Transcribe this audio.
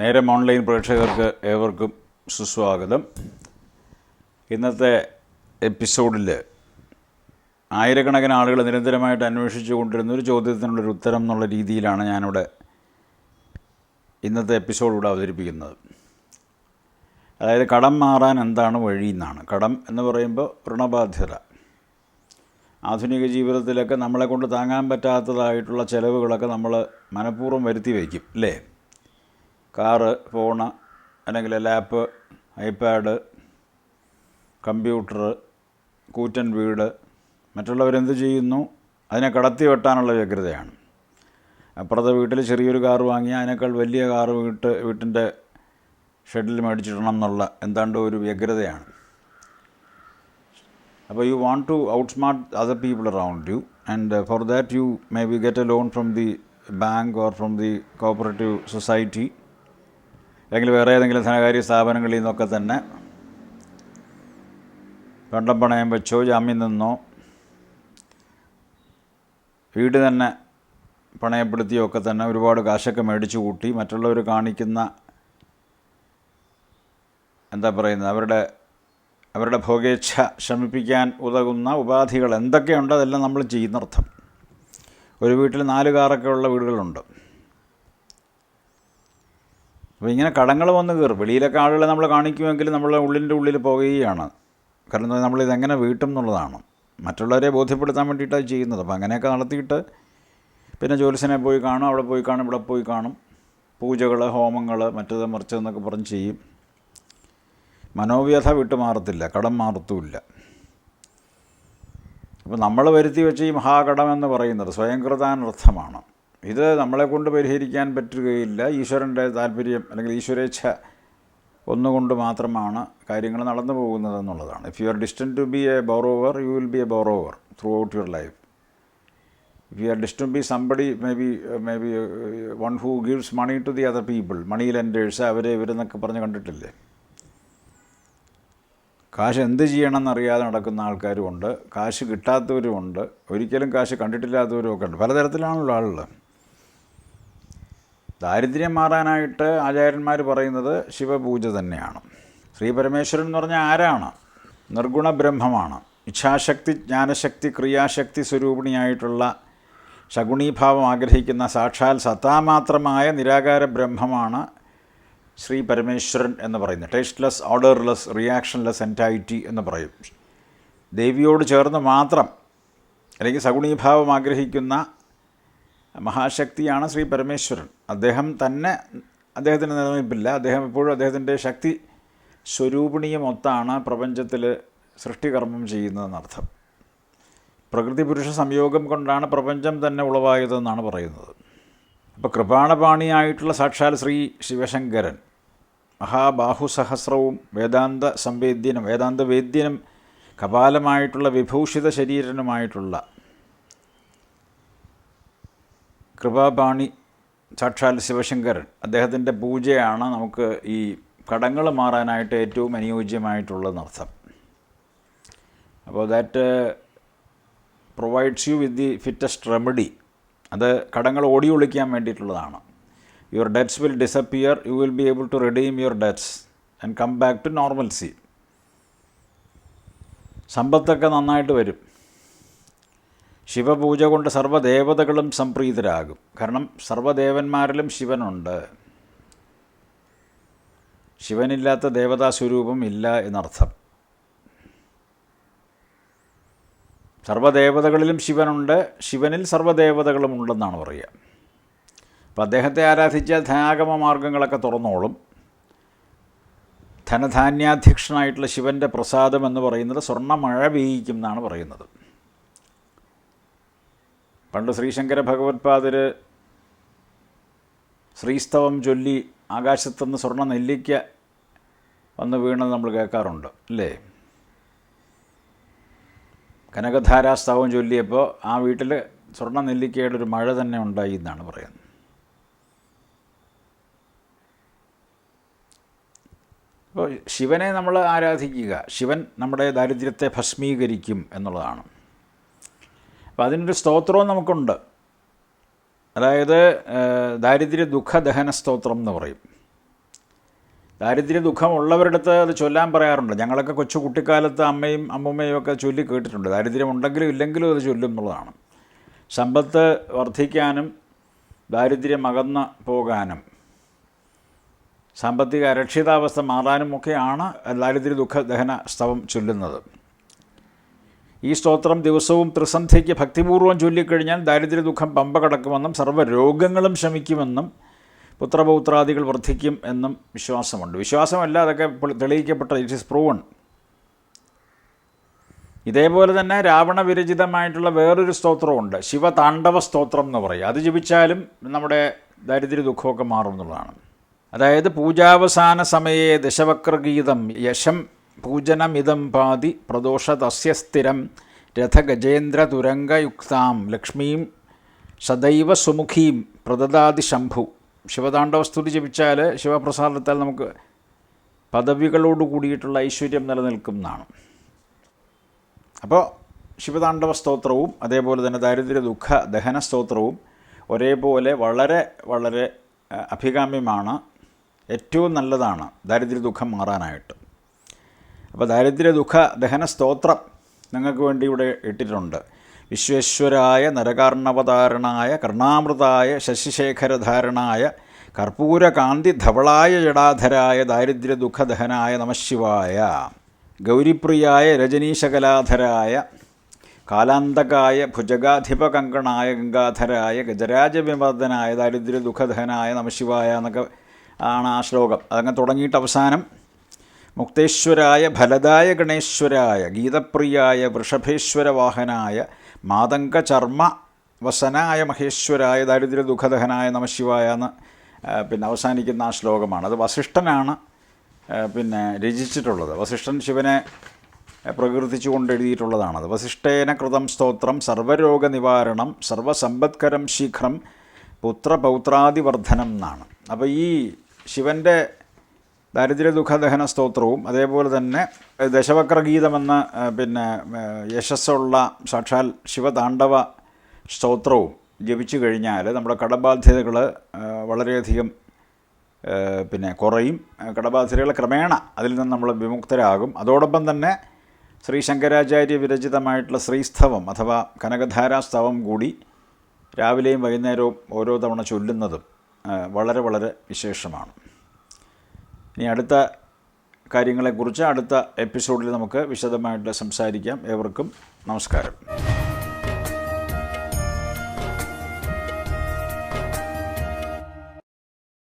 നേരം ഓൺലൈൻ പ്രേക്ഷകർക്ക് ഏവർക്കും സുസ്വാഗതം. ഇന്നത്തെ എപ്പിസോഡിൽ ആയിരക്കണക്കിന് ആളുകൾ നിരന്തരമായിട്ട് അന്വേഷിച്ചു കൊണ്ടിരുന്ന ഒരു ചോദ്യത്തിനുള്ളൊരു ഉത്തരം എന്നുള്ള രീതിയിലാണ് ഞാനിവിടെ ഇന്നത്തെ എപ്പിസോഡ് ഇവിടെ അവതരിപ്പിക്കുന്നത്. അതായത് കടം മാറാൻ എന്താണ് വഴി എന്നാണ്. കടം എന്ന് പറയുമ്പോൾ ഋണബാധ്യത. ആധുനിക ജീവിതത്തിലൊക്കെ നമ്മളെ കൊണ്ട് താങ്ങാൻ പറ്റാത്തതായിട്ടുള്ള ചിലവുകളൊക്കെ നമ്മൾ മനഃപൂർവം വരുത്തി വയ്ക്കും അല്ലേ? കാറ് ഫോണ് അല്ലെങ്കിൽ ലാപ്പ് ഐപാഡ് കമ്പ്യൂട്ടർ കൂറ്റൻ വീട് മറ്റുള്ളവരെന്ത് ചെയ്യുന്നു? അതിനെ കടത്തി വെട്ടാനുള്ള വ്യഗ്രതയാണ്. അപ്പുറത്തെ വീട്ടിൽ ചെറിയൊരു കാറ് വാങ്ങി അതിനേക്കാൾ വലിയ കാറ് വീട്ട് വീട്ടിന്റെ ഷെഡിൽ മേടിച്ചിടണം എന്നുള്ള എന്താണ്ട് ഒരു വ്യഗ്രതയാണ്. അപ്പോൾ you want to outsmart other people around you and for that you may be get a loan from the bank or from the cooperative society. അല്ലെങ്കിൽ വേറെ ഏതെങ്കിലും ധനകാര്യ സ്ഥാപനങ്ങളിൽ നിന്നൊക്കെ തന്നെ പണ്ടം പണയം വെച്ചോ ജാമ്യം നിന്നോ വീട് തന്നെ പണയപ്പെടുത്തിയോ ഒക്കെ തന്നെ ഒരുപാട് കാശൊക്കെ മേടിച്ചു കൂട്ടി മറ്റുള്ളവർ കാണിക്കുന്ന എന്താ പറയുന്നത് അവരുടെ അവരുടെ ഭോഗേച്ഛ ശമിപ്പിക്കാൻ ഉതകുന്ന ഉപാധികൾ എന്തൊക്കെയുണ്ടോ അതെല്ലാം നമ്മൾ ചെയ്യുന്നർത്ഥം. ഒരു വീട്ടിൽ നാല് കാറൊക്കെ ഉള്ള വീടുകളുണ്ട്. അപ്പോൾ ഇങ്ങനെ കടങ്ങൾ വന്ന് കയറും. വെളിയിലൊക്കെ ആളുകളെ നമ്മൾ കാണിക്കുമെങ്കിൽ നമ്മൾ ഉള്ളിന്റെ ഉള്ളിൽ പോകുകയാണ്. കാരണം നമ്മൾ ഇതെങ്ങനെ വീട്ടും എന്നുള്ളതാണ്. മറ്റുള്ളവരെ ബോധ്യപ്പെടുത്താൻ വേണ്ടിയിട്ടാണ് ചെയ്യുന്നത്. അപ്പോൾ അങ്ങനെയൊക്കെ നടത്തിയിട്ട് പിന്നെ ജ്യോത്സ്യനെ പോയി കാണും അവിടെ പോയി കാണും ഇവിടെ പോയി കാണും. പൂജകൾ ഹോമങ്ങൾ മറ്റത് മറിച്ചതെന്നൊക്കെ പറഞ്ഞ് ചെയ്യും. മനോവ്യഥ വിട്ടു മാറത്തില്ല കടം മാറത്തുമില്ല. അപ്പോൾ നമ്മൾ വരുത്തി വെച്ച് ഈ മഹാകടം എന്ന് പറയുന്നത് സ്വയംകൃതാനർത്ഥമാണ്. ഇത് നമ്മളെ കൊണ്ട് പരിഹരിക്കാൻ പറ്റുകയില്ല. ഈശ്വരന്റെ താല്പര്യം അല്ലെങ്കിൽ ഈശ്വരേച്ഛ ഒന്നുകൊണ്ട് മാത്രമാണ് കാര്യങ്ങൾ നടന്നു പോകുന്നത് എന്നുള്ളതാണ്. If you are distant to be a borrower you will be a borrower throughout your life if you are distant be somebody may be may be one who gives money to the other people moneylenders അവരെ ഇവരെന്നൊക്കെ പറഞ്ഞ് കണ്ടിട്ടില്ലേ? കാശ് എന്ത് ചെയ്യണമെന്നറിയാതെ നടക്കുന്ന ആൾക്കാരുമുണ്ട് കാശ് കിട്ടാത്തവരുമുണ്ട് ഒരിക്കലും കാശ് കണ്ടിട്ടില്ലാത്തവരും ഒക്കെ ഉണ്ട്. പലതരത്തിലാണല്ലോ ആളുകൾ ദാരിദ്ര്യം മാറാനായിട്ട് ആചാര്യന്മാർ പറയുന്നത് ശിവപൂജ തന്നെയാണ്. ശ്രീ പരമേശ്വരൻ എന്ന് പറഞ്ഞാൽ ആരാണ്? നിർഗുണ ബ്രഹ്മമാണ് ഇച്ഛാശക്തി ജ്ഞാനശക്തി ക്രിയാശക്തി സ്വരൂപിണിയായിട്ടുള്ള ശകുണീഭാവം ആഗ്രഹിക്കുന്ന സാക്ഷാൽ സത്താമാത്രമായ നിരാകാര ബ്രഹ്മമാണ് ശ്രീ പരമേശ്വരൻ എന്ന് പറയുന്നത്. ടേസ്റ്റ്ലെസ് ഓർഡർലെസ് റിയാക്ഷൻലെസ് എന്റൈറ്റി എന്ന് പറയും. ദേവിയോട് ചേർന്ന് മാത്രം അല്ലെങ്കിൽ സഗുണീഭാവം ആഗ്രഹിക്കുന്ന മഹാശക്തിയാണ് ശ്രീ പരമേശ്വരൻ. അദ്ദേഹം തന്നെ അദ്ദേഹത്തിന്റെ നിലനിൽപ്പില്ല അദ്ദേഹം എപ്പോഴും അദ്ദേഹത്തിന്റെ ശക്തി സ്വരൂപിണിയുമൊത്താണ് പ്രപഞ്ചത്തിൽ സൃഷ്ടികർമ്മം ചെയ്യുന്നതെന്നർത്ഥം പ്രകൃതി പുരുഷ സംയോഗം കൊണ്ടാണ് പ്രപഞ്ചം തന്നെ ഉളവായതെന്നാണ് പറയുന്നത്. അപ്പോൾ കൃപാണപാണിയായിട്ടുള്ള സാക്ഷാൽ ശ്രീ ശിവശങ്കരൻ മഹാബാഹുസഹസ്രവും വേദാന്ത സംവേദ്യനും വേദാന്ത വേദ്യനും കപാലമായിട്ടുള്ള വിഭൂഷിത ശരീരനുമായിട്ടുള്ള കൃപാപാണി സാക്ഷാൽ ശിവശങ്കർ അദ്ദേഹത്തിന്റെ പൂജയാണ് നമുക്ക് ഈ കടങ്ങൾ മാറാനായിട്ട് ഏറ്റവും അനുയോജ്യമായിട്ടുള്ളതെന്നർത്ഥം അപ്പോൾ that provides you with the fittest remedy അത് കടങ്ങൾ ഓടി ഒളിക്കാൻ വേണ്ടിയിട്ടുള്ളതാണ്. Your debts will disappear you will be able to redeem your debts and come back to normalcy സമ്പത്തൊക്കെ നന്നായിട്ട് വരും. ശിവപൂജ കൊണ്ട് സർവദേവതകളും സംപ്രീതരാകും. കാരണം സർവദേവന്മാരിലും ശിവനുണ്ട്. ശിവനില്ലാത്ത ദേവതാ സ്വരൂപം ഇല്ല എന്നർത്ഥം. സർവദേവതകളിലും ശിവനുണ്ട്. ശിവനിൽ സർവദേവതകളും ഉണ്ടെന്നാണ് പറയുക. അപ്പോൾ അദ്ദേഹത്തെ ആരാധിച്ചാൽ ധനാഗമ മാർഗങ്ങളൊക്കെ തുറന്നോളും. ധനധാന്യാധ്യക്ഷനായിട്ടുള്ള ശിവന്റെ പ്രസാദം എന്ന് പറയുന്നത് സ്വർണ മഴ പെയ്യിക്കും എന്നാണ് പറയുന്നത്. പണ്ട് ശ്രീശങ്കര ഭഗവത്പാദർ ശ്രീസ്തവം ചൊല്ലി ആകാശത്തുനിന്ന് സ്വർണ നെല്ലിക്ക വന്ന് വീണത് നമ്മൾ കേൾക്കാറുണ്ട് അല്ലേ? കനകധാരാസ്തവം ചൊല്ലിയപ്പോൾ ആ വീട്ടിൽ സ്വർണ നെല്ലിക്കയുടെ ഒരു മഴ തന്നെ ഉണ്ടായി എന്നാണ് പറയുന്നത്. അപ്പോൾ ശിവനെ നമ്മൾ ആരാധിക്കുക ശിവൻ നമ്മുടെ ദാരിദ്ര്യത്തെ ഭസ്മീകരിക്കും എന്നുള്ളതാണ്. അപ്പോൾ അതിനൊരു സ്തോത്രവും നമുക്കുണ്ട്. അതായത് ദാരിദ്ര്യ ദുഃഖദഹന സ്തോത്രം എന്ന് പറയും. ദാരിദ്ര്യ ദുഃഖമുള്ളവരുടെ അടുത്ത് അത് ചൊല്ലാൻ പറയാറുണ്ട്. ഞങ്ങളൊക്കെ കൊച്ചു കുട്ടിക്കാലത്ത് അമ്മയും അമ്മൂമ്മയും ഒക്കെ ചൊല്ലി കേട്ടിട്ടുണ്ട്. ദാരിദ്ര്യം ഉണ്ടെങ്കിലും ഇല്ലെങ്കിലും അത് ചൊല്ലും എന്നുള്ളതാണ്. സമ്പത്ത് വർദ്ധിക്കാനും ദാരിദ്ര്യം അകന്ന് പോകാനും സാമ്പത്തിക അരക്ഷിതാവസ്ഥ മാറാനുമൊക്കെയാണ് ദാരിദ്ര്യ ദുഃഖ ദഹന സ്തവം ചൊല്ലുന്നത്. ഈ സ്തോത്രം ദിവസവും ത്രിസന്ധ്യയ്ക്ക് ഭക്തിപൂർവം ചൊല്ലിക്കഴിഞ്ഞാൽ ദാരിദ്ര്യ ദുഃഖം പമ്പ കടക്കുമെന്നും സർവരോഗങ്ങളും ശമിക്കുമെന്നും പുത്രപൗത്രാദികൾ വർദ്ധിക്കും എന്നും വിശ്വാസമുണ്ട്. വിശ്വാസമല്ല അതൊക്കെ തെളിയിക്കപ്പെട്ട ഇറ്റ് ഇസ് പ്രൂവൺ ഇതേപോലെ തന്നെ രാവണ വിരചിതമായിട്ടുള്ള വേറൊരു സ്തോത്രമുണ്ട് ശിവതാണ്ഡവ സ്തോത്രം എന്ന് പറയും. അത് ജപിച്ചാലും നമ്മുടെ ദാരിദ്ര്യ ദുഃഖമൊക്കെ മാറും എന്നുള്ളതാണ്. അതായത് പൂജാവസാന സമയേ ദശവക്രഗീതം യശം പൂജനമിതം പാതി പ്രദോഷ തസ്യ സ്ഥിരം രഥഗജേന്ദ്ര തുരങ്കയുക്താം ലക്ഷ്മീം സദൈവ സുമുഖീം പ്രദദാതി ശംഭു. ശിവതാണ്ഡവ സ്തുതി ജപിച്ചാൽ ശിവപ്രസാദത്താൽ നമുക്ക് പദവികളോട് കൂടിയിട്ടുള്ള ഐശ്വര്യം നിലനിൽക്കുന്നതാണ്. അപ്പോൾ ശിവതാണ്ഡവ സ്തോത്രവും അതേപോലെ തന്നെ ദാരിദ്ര്യ ദുഃഖ ദഹന സ്തോത്രവും ഒരേപോലെ വളരെ വളരെ അഭികാമ്യമാണ്. ഏറ്റവും നല്ലതാണ് ദാരിദ്ര്യ ദുഃഖം മാറാനായിട്ട്. അപ്പോൾ ദാരിദ്ര്യ ദുഃഖ ദഹന സ്തോത്രം നിങ്ങൾക്ക് വേണ്ടി ഇവിടെ ഇട്ടിട്ടുണ്ട്. വിശ്വേശ്വരായ നരകാർണവതാരണായ കർണാമൃതായ ശശിശേഖരധാരണായ കർപ്പൂരകാന്തി ധവളായ ജടാധരായ ദാരിദ്ര്യ ദുഃഖദഹനായ നമശിവായ ഗൗരിപ്രിയായ രജനീശകലാധരായ കാലാന്തകായ ഭുജഗാധിപകങ്കണായ ഗംഗാധരായ ഗജരാജവിമർദ്ദനായ ദാരിദ്ര്യ ദുഃഖദഹനായ നമശിവായ എന്നൊക്കെ ആണ് ആ ശ്ലോകം. അതങ്ങ് തുടങ്ങിയിട്ട് അവസാനം മുക്തേശ്വരായ ഫലദായ ഗണേശ്വരായ ഗീതപ്രിയായ വൃഷഭേശ്വര വാഹനായ മാതങ്ക ചർമ്മ വസനായ മഹേശ്വരായ ദാരിദ്ര്യ ദുഃഖദഹനായ നമശിവായ എന്ന് പിന്നെ അവസാനിക്കുന്ന ആ ശ്ലോകമാണ്. അത് വസിഷ്ഠനാണ് പിന്നെ രചിച്ചിട്ടുള്ളത്. വസിഷ്ഠൻ ശിവനെ പ്രകീർത്തിച്ചുകൊണ്ട് എഴുതിയിട്ടുള്ളതാണത് വസിഷ്ഠേന കൃതം സ്തോത്രം സർവരോഗ നിവാരണം സർവസമ്പത്കരം ശീഘ്രം പുത്രപൗത്രാദിവർദ്ധനം എന്നാണ്. അപ്പോൾ ഈ ശിവന്റെ ദാരിദ്ര്യ ദുഃഖദഹന സ്തോത്രവും അതേപോലെ തന്നെ ദശവക്രഗീതമെന്ന പിന്നെ യശസ്സുള്ള സാക്ഷാൽ ശിവതാണ്ഡവ സ്തോത്രവും ജപിച്ചു കഴിഞ്ഞാൽ നമ്മുടെ കടബാധ്യതകൾ വളരെയധികം പിന്നെ കുറയും. കടബാധ്യതകൾ ക്രമേണ അതിൽ നിന്ന് നമ്മൾ വിമുക്തരാകും. അതോടൊപ്പം തന്നെ ശ്രീ ശങ്കരാചാര്യ വിരചിതമായിട്ടുള്ള ശ്രീസ്തവം അഥവാ കനകധാരാസ്തവം കൂടി രാവിലെയും വൈകുന്നേരവും ഓരോ തവണ ചൊല്ലുന്നതും വളരെ വളരെ വിശേഷമാണ്. ഇനി അടുത്ത കാര്യങ്ങളെക്കുറിച്ച് അടുത്ത എപ്പിസോഡിൽ നമുക്ക് വിശദമായിട്ട് സംസാരിക്കാം. ഏവർക്കും നമസ്കാരം.